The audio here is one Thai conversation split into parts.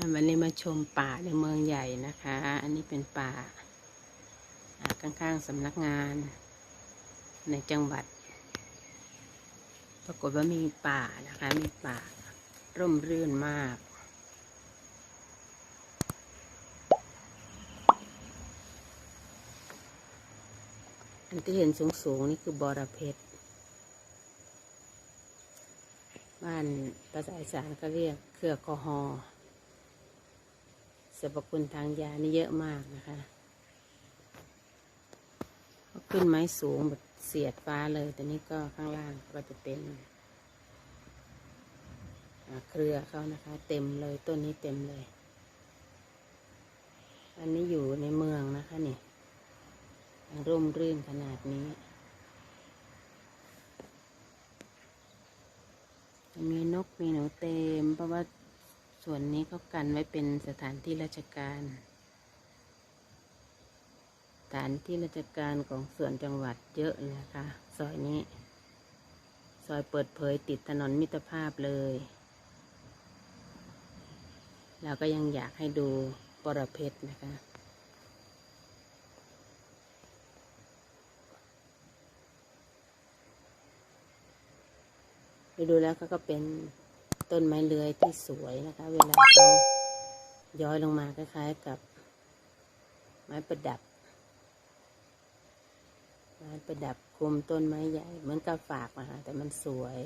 วันนี้มาชมป่าในเมืองใหญ่นะคะ อันนี้เป็นป่าอ่าข้างๆสำนักงาน ในจังหวัด ปรากฏว่ามีป่านะคะ มีป่า ร่มรื่นมากอันที่เห็นสูงๆนี่คือบอระเพ็ดบ้านภาษาอีสานก็เรียกเครือกอฮอ สรรพคุณทางยานี่เยอะมากนะคะเขาขึ้นไม้สูงแบบเสียดฟ้าเลย แต่นี้ก็ข้างล่างก็จะเป็นเครือเขานะคะ เต็มเลยต้นนี้เต็มเลย อันนี้อยู่ในเมืองนะคะนี่ร่มรื่นขนาดนี้ มีนกมีหนูเต็มเพราะว่า ส่วนนี้เขากันไว้เป็นสถานที่ราชการ สถานที่ราชการของส่วนจังหวัดเยอะเลยนะคะ ซอยนี้ ซอยเปิดเผยติดถนนมิตรภาพเลย เราก็ยังอยากให้ดูปรเพชรนะคะไปดูแล้วก็เป็น ต้นไม้เลื้อยที่สวยนะคะ เวลาเขาย้อยลงมาคล้ายๆกับไม้ประดับ ไม้ประดับคลุมต้นไม้ใหญ่ เหมือนกับฝากนะคะแต่มันสวย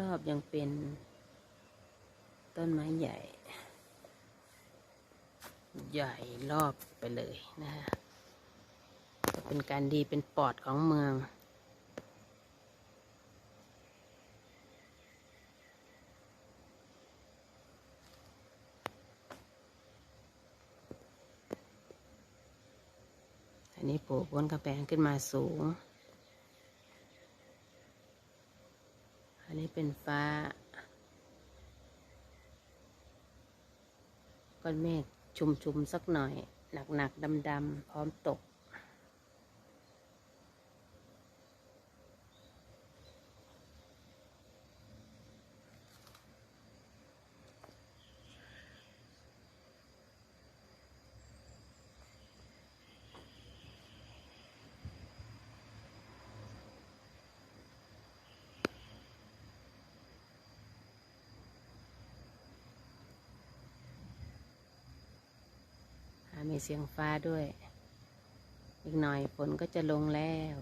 รอบๆยังเป็นต้นไม้ใหญ่ ใหญ่รอบไปเลยนะฮะเป็นการดีเป็นปอดของเมือง อันนี้ปลูกบนกระแพงขึ้นมาสูง อันนี้เป็นฟ้าก้อนเมฆ ชุมๆสักหน่อย หนักๆดำๆพร้อมตก มีเสียงฟ้าด้วย อีกหน่อยฝนก็จะลงแล้ว